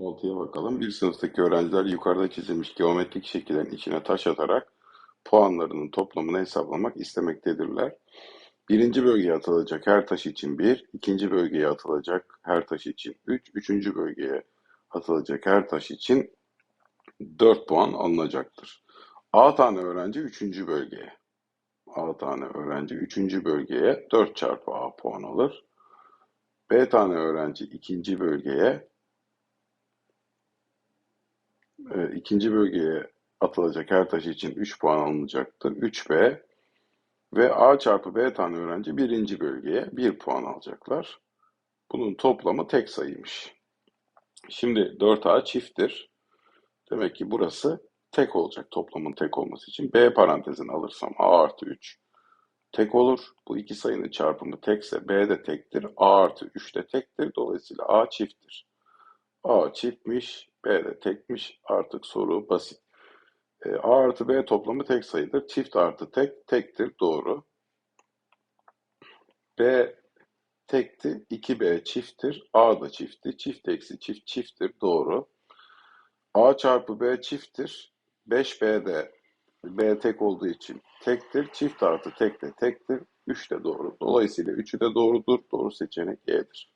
Altıya bakalım. Bir sınıftaki öğrenciler yukarıda çizilmiş geometrik şekillerin içine taş atarak puanlarının toplamını hesaplamak istemektedirler. Birinci bölgeye atılacak her taş için 1, ikinci bölgeye atılacak her taş için 3, üçüncü bölgeye atılacak her taş için 4 puan alınacaktır. A tane öğrenci üçüncü bölgeye. A tane öğrenci üçüncü bölgeye 4 çarpı A puan alır. B tane öğrenci ikinci bölgeye e, ikinci bölgeye atılacak her taş için 3 puan alınacaktır. 3B ve A çarpı B tane öğrenci birinci bölgeye 1 puan alacaklar. Bunun toplamı tek sayıymış. Şimdi 4A çifttir. Demek ki burası tek olacak toplamın tek olması için. B parantezini alırsam A artı 3 tek olur. Bu iki sayının çarpımı tekse B de tektir. A artı 3 de tektir. Dolayısıyla A çifttir. A çiftmiş, B de tekmiş. Artık soru basit. E, A artı B toplamı tek sayıdır. Çift artı tek tektir. Doğru. B tekti. 2B çifttir. A da çiftti. Çift eksi çift çifttir. Doğru. A çarpı B çifttir. 5B de B tek olduğu için tektir. Çift artı tek de tektir. 3 de doğru. Dolayısıyla 3'ü de doğrudur. Doğru seçenek E'dir.